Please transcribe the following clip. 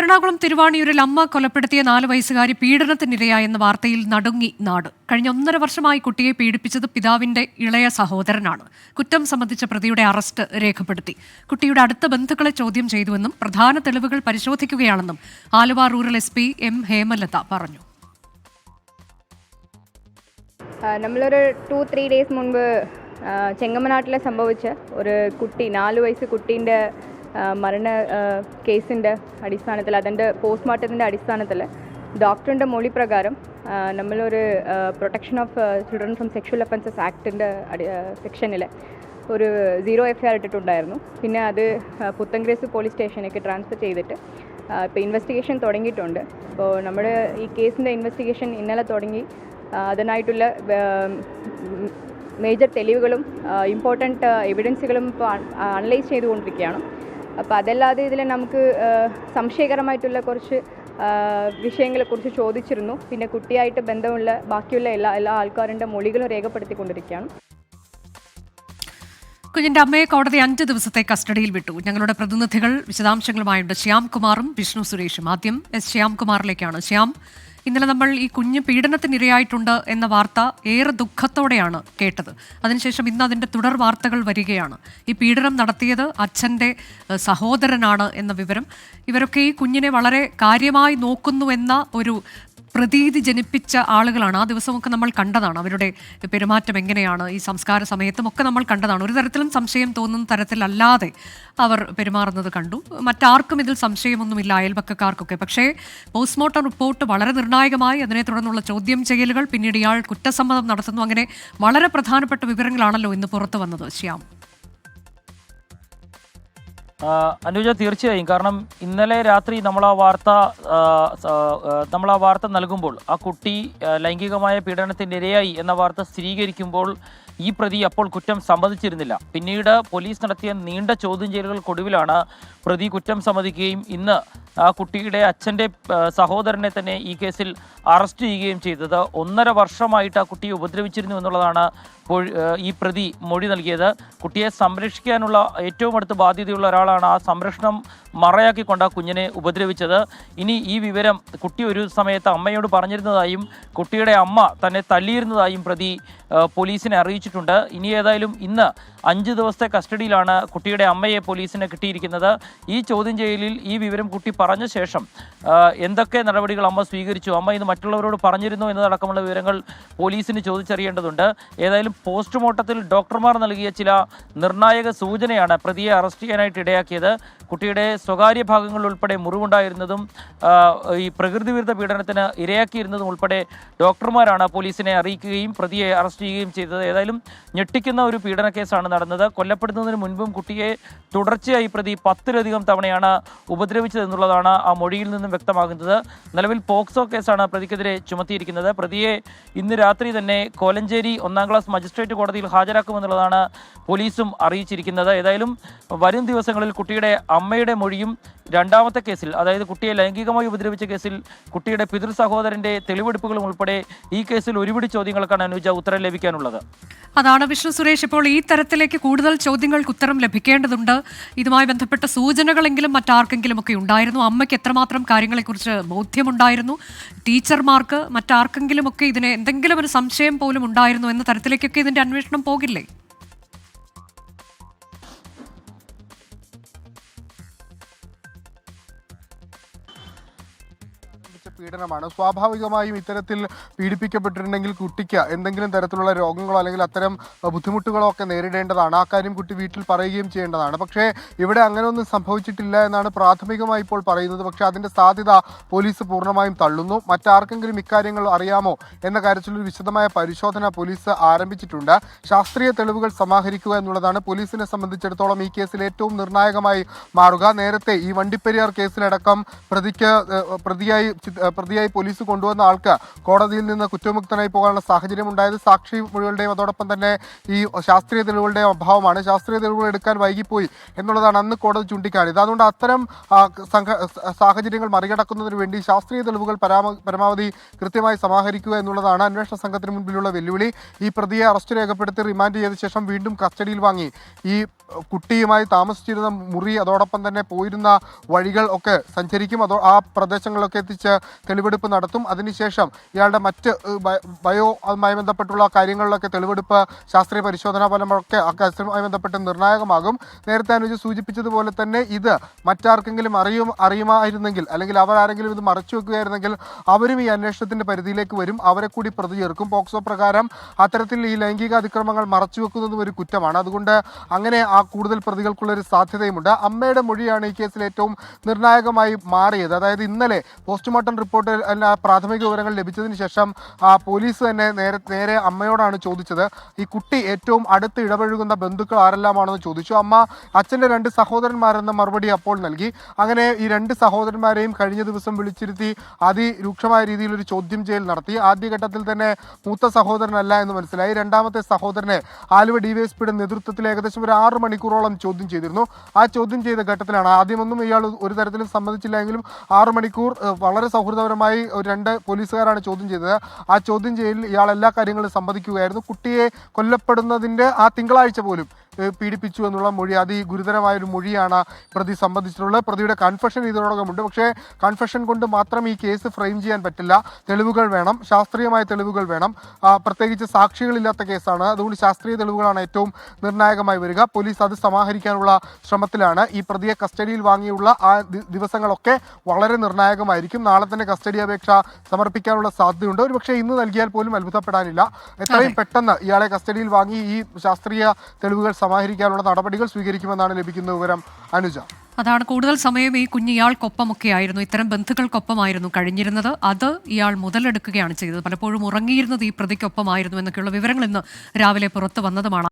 എറണാകുളം തിരുവാണിയൂരിൽ അമ്മ കൊലപ്പെടുത്തിയ നാല് വയസ്സുകാരി പീഡനത്തിനിരയായെന്ന വാർത്തയിൽ നടുങ്ങി നാട്. കഴിഞ്ഞ ഒന്നര വർഷമായി കുട്ടിയെ പീഡിപ്പിച്ചത് പിതാവിന്റെ ഇളയ സഹോദരനാണ്. കുറ്റം സംബന്ധിച്ച പ്രതിയുടെ അറസ്റ്റ് രേഖപ്പെടുത്തി. കുട്ടിയുടെ അടുത്ത ബന്ധുക്കളെ ചോദ്യം ചെയ്തുവെന്നും പ്രധാന തെളിവുകൾ പരിശോധിക്കുകയാണെന്നും Aluva rural S M Hemalatha പറഞ്ഞു. നമ്മളൊരു ടു ത്രീ ഡേയ്സ് മുൻപ് ചെങ്ങമ്മനാട്ടിലെ സംഭവിച്ച ഒരു കുട്ടി നാല് വയസ്സ് കുട്ടീന്റെ മരണ കേസിന്റെ അടിസ്ഥാനത്തിൽ അതിന്റെ പോസ്റ്റ്മോർട്ടത്തിന്റെ അടിസ്ഥാനത്തിൽ ഡോക്ടറിന്റെ മൊഴി പ്രകാരം നമ്മളൊരു protection of children from sexual offences ആക്ടിന്റെ സെക്ഷനിൽ ഒരു സീറോ എഫ് ആർ ഇട്ടിട്ടുണ്ടായിരുന്നു. പിന്നെ അത് പുത്തൻഗ്രേസ് പോലീസ് സ്റ്റേഷനിലേക്ക് ട്രാൻസ്ഫർ ചെയ്തിട്ട് ഇപ്പോൾ ഇൻവെസ്റ്റിഗേഷൻ തുടങ്ങിയിട്ടുണ്ട്. അപ്പോൾ നമ്മുടെ ഈ കേസിന്റെ ഇൻവെസ്റ്റിഗേഷൻ ഇന്നലെ തുടങ്ങി. അതിനായിട്ടുള്ള മേജർ തെളിവുകളും ഇമ്പോർട്ടന്റ് എവിഡൻസുകളും ഇപ്പോൾ അനലൈസ് ചെയ്തുകൊണ്ടിരിക്കുകയാണ്. അപ്പോൾ അതല്ലാതെ ഇതിൽ നമുക്ക് സംശയകരമായിട്ടുള്ള കുറച്ച് വിഷയങ്ങളെക്കുറിച്ച് ചോദിച്ചിരുന്നു. പിന്നെ കുട്ടിയായിട്ട് ബന്ധമുള്ള ബാക്കിയുള്ള എല്ലാ എല്ലാ ആൾക്കാരുടെ മൊഴികളും രേഖപ്പെടുത്തിക്കൊണ്ടിരിക്കുകയാണ്. കുഞ്ഞിന്റെ അമ്മയെ കോടതി അഞ്ച് ദിവസത്തെ കസ്റ്റഡിയിൽ വിട്ടു. ഞങ്ങളുടെ പ്രതിനിധികൾ വിശദാംശങ്ങളുമായുണ്ട്. ശ്യാംകുമാറും വിഷ്ണു സുരേഷും. ആദ്യം എസ് ശ്യാംകുമാറിലേക്കാണ്. ശ്യാം ഇന്നലെ നമ്മൾ ഈ കുഞ്ഞ് പീഡനത്തിനിരയായിട്ടുണ്ട് എന്ന വാർത്ത ഏറെ ദുഃഖത്തോടെയാണ് കേട്ടത്. അതിനുശേഷം ഇന്ന് അതിന്റെ തുടർ വാർത്തകൾ വരികയാണ്. ഈ പീഡനം നടത്തിയത് അച്ഛന്റെ സഹോദരനാണ് എന്ന വിവരം. ഇവരൊക്കെ ഈ കുഞ്ഞിനെ വളരെ കാര്യമായി നോക്കുന്നു എന്ന ഒരു പ്രതീതി ജനിപ്പിച്ച ആളുകളാണ്. ആ ദിവസമൊക്കെ നമ്മൾ കണ്ടതാണ്. അവരുടെ പെരുമാറ്റം എങ്ങനെയാണ്? ഈ സംസ്കാര സമയത്തും ഒക്കെ നമ്മൾ കണ്ടതാണ്. ഒരു തരത്തിലും സംശയം തോന്നുന്ന തരത്തിലല്ലാതെ അവർ പെരുമാറുന്നത് കണ്ടു. മറ്റാർക്കും ഇതിൽ സംശയമൊന്നുമില്ല അയൽപക്കക്കാർക്കൊക്കെ. പക്ഷേ പോസ്റ്റ്മോർട്ടം റിപ്പോർട്ട് വളരെ നിർണായകമായി അതിനെ തുടർന്നുള്ള ചോദ്യം ചെയ്യലുകൾ പിന്നീട് ഇയാൾ കുറ്റസമ്മതം നടത്തുന്നു. അങ്ങനെ വളരെ പ്രധാനപ്പെട്ട വിവരങ്ങളാണല്ലോ ഇന്ന് പുറത്തു വന്നത്. ശ്യാം. അനുജ തീർച്ചയായും. കാരണം ഇന്നലെ രാത്രി നമ്മൾ ആ വാർത്ത നമ്മൾ ആ വാർത്ത നൽകുമ്പോൾ ആ കുട്ടി ലൈംഗികമായ പീഡനത്തിന് ഇരയായി എന്ന വാർത്ത സ്ഥിരീകരിക്കുമ്പോൾ ഈ പ്രതി അപ്പോൾ കുറ്റം സമ്മതിച്ചിരുന്നില്ല. പിന്നീട് പോലീസ് നടത്തിയ നീണ്ട ചോദ്യം ചെയ്യലുകൾക്കൊടുവിലാണ് പ്രതി കുറ്റം സമ്മതിക്കുകയും ഇന്ന് ആ കുട്ടിയുടെ അച്ഛന്റെ സഹോദരനെ തന്നെ ഈ കേസിൽ അറസ്റ്റ് ചെയ്യുകയും ചെയ്തത്. ഒന്നര വർഷമായിട്ട് ആ കുട്ടിയെ ഉപദ്രവിച്ചിരുന്നു എന്നുള്ളതാണ് ഈ പ്രതി മൊഴി നൽകിയത്. കുട്ടിയെ സംരക്ഷിക്കാനുള്ള ഏറ്റവും അടുത്ത് ബാധ്യതയുള്ള ഒരാളാണ് ആ സംരക്ഷണം മറയാക്കിക്കൊണ്ട് ആ കുഞ്ഞിനെ ഉപദ്രവിച്ചത്. ഇനി ഈ വിവരം കുട്ടി ഒരു സമയത്ത് അമ്മയോട് പറഞ്ഞിരുന്നതായും കുട്ടിയുടെ അമ്മ തന്നെ തല്ലിയിരുന്നതായും പ്രതി പോലീസിനെ അറിയിച്ചിട്ടുണ്ട്. ഇനി ഏതായാലും ഇന്ന് അഞ്ച് ദിവസത്തെ കസ്റ്റഡിയിലാണ് കുട്ടിയുടെ അമ്മയെ പോലീസിന് കിട്ടിയിരിക്കുന്നത്. ഈ ചോദ്യം ചെയ്യലിൽ ഈ വിവരം കുട്ടി പറഞ്ഞ ശേഷം എന്തൊക്കെ നടപടികൾ അമ്മ സ്വീകരിച്ചു? അമ്മ ഇത് മറ്റുള്ളവരോട് പറഞ്ഞിരുന്നു എന്നതടക്കമുള്ള വിവരങ്ങൾ പോലീസിന് ചോദിച്ചറിയേണ്ടതുണ്ട്. ഏതായാലും പോസ്റ്റ്മോർട്ടത്തിൽ ഡോക്ടർമാർ നൽകിയ ചില നിർണായക സൂചനയാണ് പ്രതിയെ അറസ്റ്റ് ചെയ്യാനായിട്ട് ഇടയാക്കിയത്. കുട്ടിയുടെ സ്വകാര്യ ഭാഗങ്ങളിൽ ഉൾപ്പെടെ മുറിവുണ്ടായിരുന്നതും ഈ പ്രകൃതി വിരുദ്ധ പീഡനത്തിന് ഇരയാക്കിയിരുന്നതും ഉൾപ്പെടെ ഡോക്ടർമാരാണ് പോലീസിനെ അറിയിക്കുകയും പ്രതിയെ അറസ്റ്റ് ചെയ്യുകയും ചെയ്തത്. ഏതായാലും ഞെട്ടിക്കുന്ന ഒരു പീഡന കേസാണ് നടന്നത്. കൊല്ലപ്പെടുന്നതിന് മുൻപും കുട്ടിയെ തുടർച്ചയായി പ്രതി പത്തിലധികം തവണയാണ് ഉപദ്രവിച്ചതെന്നുള്ളതാണ് ആ മൊഴിയിൽ നിന്നും വ്യക്തമാകുന്നത്. നിലവിൽ പോക്സോ കേസാണ് പ്രതിക്കെതിരെ ചുമത്തിയിരിക്കുന്നത്. പ്രതിയെ ഇന്ന് രാത്രി തന്നെ കോലഞ്ചേരി ഒന്നാം ക്ലാസ് മജിസ്ട്രേറ്റ് കോടതിയിൽ ഹാജരാക്കുമെന്നുള്ളതാണ് പോലീസും അറിയിച്ചിരിക്കുന്നത്. ഏതായാലും വരും ദിവസങ്ങളിൽ കുട്ടിയുടെ അമ്മയുടെ മൊഴിയും രണ്ടാമത്തെ കേസിൽ അതായത് കുട്ടിയെ ലൈംഗികമായി ഉപദ്രവിച്ച കേസിൽ കുട്ടിയുടെ പിതൃ സഹോദരന്റെ തെളിവെടുപ്പുകളും ഉൾപ്പെടെ ഈ കേസിൽ ഒരുപിടി ചോദ്യങ്ങൾക്കാണ് അനുജ ഉത്തരം ലഭിക്കാനുള്ളത്. അതാണ് വിഷ്ണു സുരേഷ്. ഇപ്പോൾ ഈ തരത്തിലേക്ക് കൂടുതൽ ചോദ്യങ്ങൾക്ക് ഉത്തരം ലഭിക്കേണ്ടതുണ്ട്. ഇതുമായി ബന്ധപ്പെട്ട സൂചനകളെങ്കിലും മറ്റാർക്കെങ്കിലും ഒക്കെ ഉണ്ടായിരുന്നു. അമ്മയ്ക്ക് എത്രമാത്രം കാര്യങ്ങളെക്കുറിച്ച് ബോധ്യമുണ്ടായിരുന്നു? ടീച്ചർമാർക്ക് മറ്റാർക്കെങ്കിലും ഒക്കെ ഇതിന് എന്തെങ്കിലും ഒരു സംശയം പോലും ഉണ്ടായിരുന്നു എന്ന തരത്തിലേക്കൊക്കെ ഇതിന്റെ അന്വേഷണം പോകില്ലേ? പീഡനമാണ്. സ്വാഭാവികമായും ഇത്തരത്തിൽ പീഡിപ്പിക്കപ്പെട്ടിട്ടുണ്ടെങ്കിൽ കുട്ടിക്ക് എന്തെങ്കിലും തരത്തിലുള്ള രോഗങ്ങളോ അല്ലെങ്കിൽ അത്തരം ബുദ്ധിമുട്ടുകളോ ഒക്കെ നേരിടേണ്ടതാണ്. ആ കാര്യം കുട്ടി വീട്ടിൽ പറയുകയും ചെയ്യേണ്ടതാണ്. പക്ഷേ ഇവിടെ അങ്ങനെ ഒന്നും സംഭവിച്ചിട്ടില്ല എന്നാണ് പ്രാഥമികമായി ഇപ്പോൾ പറയുന്നത്. പക്ഷേ അതിന്റെ സാധ്യത പോലീസ് പൂർണമായും തള്ളുന്നു. മറ്റാർക്കെങ്കിലും ഇക്കാര്യങ്ങൾ അറിയാമോ എന്ന കാര്യത്തിലൊരു വിശദമായ പരിശോധന പോലീസ് ആരംഭിച്ചിട്ടുണ്ട്. ശാസ്ത്രീയ തെളിവുകൾ സമാഹരിക്കുക എന്നുള്ളതാണ് പോലീസിനെ സംബന്ധിച്ചിടത്തോളം ഈ കേസിൽ ഏറ്റവും നിർണായകമായി മാറുക. നേരത്തെ ഈ വണ്ടിപ്പെരിയാർ കേസിലടക്കം പ്രതിക്ക് പ്രതിയായി പ്രതിയായി പോലീസ് കൊണ്ടുവന്ന ആൾക്ക് കോടതിയിൽ നിന്ന് കുറ്റമുക്തനായി പോകാനുള്ള സാഹചര്യം ഉണ്ടായത് സാക്ഷി മൊഴികളുടെയും അതോടൊപ്പം തന്നെ ഈ ശാസ്ത്രീയ തെളിവുകളുടെയും അഭാവമാണ്. ശാസ്ത്രീയ തെളിവുകൾ എടുക്കാൻ വൈകിപ്പോയി എന്നുള്ളതാണ് അന്ന് കോടതി ചൂണ്ടിക്കാണിയത്. അതുകൊണ്ട് അത്തരം സാഹചര്യങ്ങൾ മറികടക്കുന്നതിന് വേണ്ടി ശാസ്ത്രീയ തെളിവുകൾ പരാമ പരമാവധി കൃത്യമായി സമാഹരിക്കുക എന്നുള്ളതാണ് അന്വേഷണ സംഘത്തിന് മുൻപിലുള്ള വെല്ലുവിളി. ഈ പ്രതിയെ അറസ്റ്റ് രേഖപ്പെടുത്തി റിമാൻഡ് ചെയ്ത ശേഷം വീണ്ടും കസ്റ്റഡിയിൽ വാങ്ങി. ഈ കുട്ടിയുമായി താമസിച്ചിരുന്ന മുറി അതോടൊപ്പം തന്നെ പോയിരുന്ന വഴികൾ ഒക്കെ സഞ്ചരിക്കും. അതോ ആ പ്രദേശങ്ങളിലൊക്കെ എത്തിച്ച് തെളിവെടുപ്പ് നടത്തും. അതിനുശേഷം ഇയാളുടെ മറ്റ് ബയോ അതുമായി ബന്ധപ്പെട്ടുള്ള കാര്യങ്ങളിലൊക്കെ തെളിവെടുപ്പ് ശാസ്ത്രീയ പരിശോധനാ ഫലമൊക്കെ അക്കാര്യവുമായി ബന്ധപ്പെട്ട് നിർണായകമാകും. നേരത്തെ അനുജ് സൂചിപ്പിച്ചതുപോലെ തന്നെ ഇത് മറ്റാർക്കെങ്കിലും അറിയും അറിയുമായിരുന്നെങ്കിൽ അല്ലെങ്കിൽ അവർ ആരെങ്കിലും ഇത് മറച്ചു വെക്കുകയായിരുന്നെങ്കിൽ അവരും ഈ അന്വേഷണത്തിന്റെ പരിധിയിലേക്ക് വരും. അവരെ കൂടി പ്രതി ചേർക്കും പോക്സോ പ്രകാരം അത്തരത്തിൽ ഈ ലൈംഗിക അതിക്രമങ്ങൾ മറച്ചു വെക്കുന്നതും ഒരു കുറ്റമാണ്. അതുകൊണ്ട് അങ്ങനെ ആ കൂടുതൽ പ്രതികൾക്കുള്ള ഒരു സാധ്യതയുമുണ്ട്. അമ്മയുടെ മൊഴിയാണ് ഈ കേസിൽ ഏറ്റവും നിർണായകമായി മാറിയത്. അതായത് ഇന്നലെ പോസ്റ്റ്മോർട്ടം റിപ്പോർട്ട് അല്ല പ്രാഥമിക വിവരങ്ങൾ ലഭിച്ചതിന് ശേഷം പോലീസ് തന്നെ നേരെ നേരെ അമ്മയോടാണ് ചോദിച്ചത്. ഈ കുട്ടി ഏറ്റവും അടുത്ത് ഇടപഴകുന്ന ബന്ധുക്കൾ ആരെല്ലാമാണെന്ന് ചോദിച്ചു. അമ്മ അച്ഛന്റെ രണ്ട് സഹോദരന്മാരെന്ന മറുപടി അപ്പോൾ നൽകി. അങ്ങനെ ഈ രണ്ട് സഹോദരന്മാരെയും കഴിഞ്ഞ ദിവസം വിളിച്ചിരുത്തി അതിരൂക്ഷമായ രീതിയിൽ ഒരു ചോദ്യം ചെയ്യൽ നടത്തി. ആദ്യഘട്ടത്തിൽ തന്നെ മൂത്ത സഹോദരനല്ല എന്ന് മനസ്സിലായി. രണ്ടാമത്തെ സഹോദരനെ ആലുവ ഡിവൈഎസ്പിയുടെ നേതൃത്വത്തിൽ ഏകദേശം ഒരു ആറ് മണിക്കൂറോളം ചോദ്യം ചെയ്തിരുന്നു. ആ ചോദ്യം ചെയ്ത ഘട്ടത്തിലാണ് ആദ്യമൊന്നും ഇയാൾ ഒരു തരത്തിലും സമ്മതിച്ചില്ല എങ്കിലും ആറ് മണിക്കൂർ വളരെ സൗഹൃദപരമായി ഒരു രണ്ട് പോലീസുകാരാണ് ചോദ്യം ചെയ്തത്. ആ ചോദ്യം ചെയ്യലിൽ ഇയാൾ എല്ലാ കാര്യങ്ങളും സമ്മതിക്കുകയായിരുന്നു. കുട്ടിയെ കൊല്ലപ്പെടുന്നതിന്റെ ആ തിങ്കളാഴ്ച പോലും പീഡിപ്പിച്ചു എന്നുള്ള മൊഴി. അതിഗുരുതരമായ ഒരു മൊഴിയാണ് പ്രതി സംബന്ധിച്ചിട്ടുള്ളത്. പ്രതിയുടെ കൺഫെഷൻ ഇതിനോടകമുണ്ട് പക്ഷേ കൺഫെഷൻ കൊണ്ട് മാത്രം ഈ കേസ് ഫ്രെയിം ചെയ്യാൻ പറ്റില്ല. തെളിവുകൾ വേണം. ശാസ്ത്രീയമായ തെളിവുകൾ വേണം. പ്രത്യേകിച്ച് സാക്ഷികളില്ലാത്ത കേസാണ്. അതുകൊണ്ട് ശാസ്ത്രീയ തെളിവുകളാണ് ഏറ്റവും നിർണായകമായി വരിക. പോലീസ് അത് സമാഹരിക്കാനുള്ള ശ്രമത്തിലാണ്. ഈ പ്രതിയെ കസ്റ്റഡിയിൽ വാങ്ങിയുള്ള ആ ദിവസങ്ങളൊക്കെ വളരെ നിർണായകമായിരിക്കും. നാളെ തന്നെ കസ്റ്റഡി അപേക്ഷ സമർപ്പിക്കാനുള്ള സാധ്യതയുണ്ട്. ഒരുപക്ഷെ ഇന്ന് നൽകിയാൽ പോലും അത്ഭുതപ്പെടാനില്ല. എത്രയും പെട്ടെന്ന് ഇയാളെ കസ്റ്റഡിയിൽ വാങ്ങി ഈ ശാസ്ത്രീയ തെളിവുകൾ സമാഹരിക്കാനുള്ള നടപടികൾ സ്വീകരിക്കുമെന്നാണ് ലഭിക്കുന്ന വിവരം അനുജ. അതാണ് കൂടുതൽ സമയം ഈ കുഞ്ഞ് ഇയാൾക്കൊപ്പമൊക്കെ ആയിരുന്നു ഇത്തരം ബന്ധുക്കൾക്കൊപ്പമായിരുന്നു കഴിഞ്ഞിരുന്നത്. അത് ഇയാൾ മുതലെടുക്കുകയാണ് ചെയ്തത്. പലപ്പോഴും ഉറങ്ങിയിരുന്നത് ഈ പ്രതിക്കൊപ്പമായിരുന്നു എന്നൊക്കെയുള്ള വിവരങ്ങൾ ഇന്ന് രാവിലെ പുറത്തു വന്നതുമാണ്.